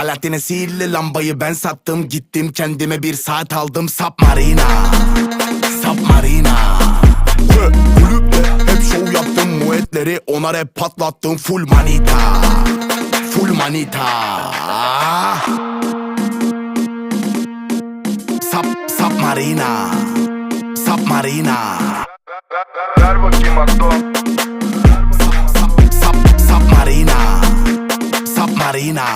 Alaaddin'e sihirli lambayı ben sattım. Gittim kendime bir saat aldım. Submarina Submarina Ve kulüpte hep şov yaptım. Muetleri ona rap patlattım. Full manita. Full manita. Sub, submarina Submarina Ver bakayım Akdo Sub, sub, submarina Submarina